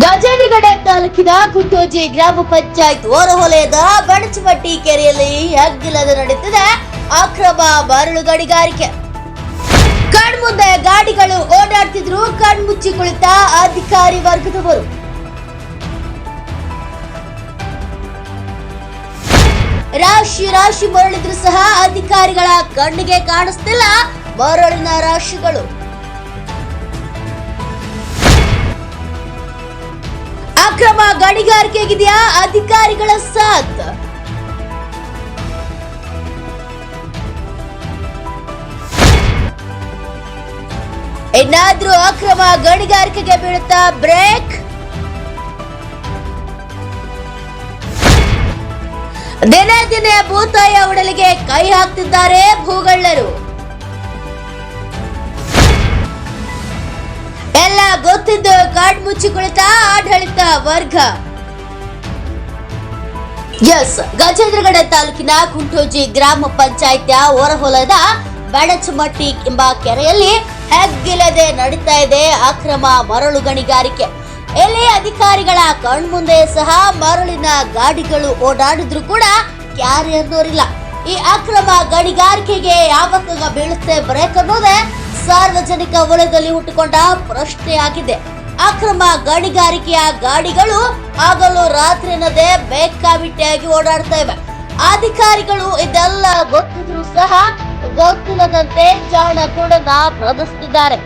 ಗಜೇಂದ್ರಗಡ ತಾಲೂಕಿನ ಕುಟ್ಟೋಜಿ ಗ್ರಾಮ ಪಂಚಾಯತ್ ಹೊರವಲಯದ ಬಣಚಮಟ್ಟಿ ಕೆರೆಯಲ್ಲಿ ಹಗ್ಗಿಲ್ಲದ ನಡೆಯುತ್ತಿದೆ ಅಕ್ರಮ ಮರಳು ಗಣಿಗಾರಿಕೆ. ಕಣ್ಮುಂದೆ ಗಾಡಿಗಳು ಓಡಾಡ್ತಿದ್ರು, ಕಣ್ಮುಚ್ಚಿ ಕುಳಿತ ಅಧಿಕಾರಿ ವರ್ಗದವರು. ರಾಶಿ ರಾಶಿ ಮರಳಿದ್ರು ಸಹ ಅಧಿಕಾರಿಗಳ ಕಣ್ಣಿಗೆ ಕಾಣಿಸ್ತಿಲ್ಲ ಮರಳಿನ ರಾಶಿಗಳು. ಅಕ್ರಮ ಗಣಿಗಾರಿಕೆಗಿದೆಯಾ ಅಧಿಕಾರಿಗಳ ಸಾಥ್? ಇನ್ನಾದ್ರೂ ಅಕ್ರಮ ಗಣಿಗಾರಿಕೆಗೆ ಬೀಳುತ್ತಾ ಬ್ರೇಕ್? ದಿನೇ ದಿನೇ ಭೂತಾಯ ಉಡಲಿಗೆ ಕೈ ಹಾಕ್ತಿದ್ದಾರೆ ಭೂಗಳ್ಳರು. ಕಾಡ್ ಮುಚ್ಚಿ ಕುಳಿತ ಆಡಳಿತ ವರ್ಗ. ಎಸ್, ಗಜೇಂದ್ರಗಡ ತಾಲೂಕಿನ ಕುಂಟೋಜಿ ಗ್ರಾಮ ಪಂಚಾಯತ್ಯ ಹೊರಹೊಲದ ಬೆಡಚಮಟ್ಟಿ ಎಂಬ ಕೆರೆಯಲ್ಲಿ ಹೆಗ್ಗಿಲ್ಲದೆ ನಡೀತಾ ಇದೆ ಅಕ್ರಮ ಮರಳು ಗಣಿಗಾರಿಕೆ. ಇಲ್ಲಿ ಅಧಿಕಾರಿಗಳ ಕಣ್ಮುಂದೆ ಸಹ ಮರಳಿನ ಗಾಡಿಗಳು ಓಡಾಡಿದ್ರು ಕೂಡ ಕ್ಯಾರೆ ಅನ್ನೋರಿಲ್ಲ ಈ ಅಕ್ರಮ ಗಣಿಗಾರಿಕೆಗೆ ಯಾವಾಗ ಬೀಳುತ್ತೆ ಬ್ರೇಕ್ ಅನ್ನೋದೇ ಸಾರ್ವಜನಿಕ ವಲಯದಲ್ಲಿ ಹುಟ್ಟುಕೊಂಡ ಪ್ರಶ್ನೆಯಾಗಿದೆ. ಅಕ್ರಮ ಗಣಿಗಾರಿಕೆಯ ಗಾಡಿಗಳು ಆಗಲೂ ರಾತ್ರಿ ಅನ್ನದೇ ಬೇಕಾಬಿಟ್ಟಿಯಾಗಿ ಓಡಾಡ್ತಾ ಇವೆ. ಅಧಿಕಾರಿಗಳು ಇದೆಲ್ಲ ಗೊತ್ತಿದ್ರು ಸಹ ಗೊತ್ತಿಲ್ಲದಂತೆ ಜಾಣ ಕೂಡ ಪ್ರದರ್ಶಿಸಿದ್ದಾರೆ.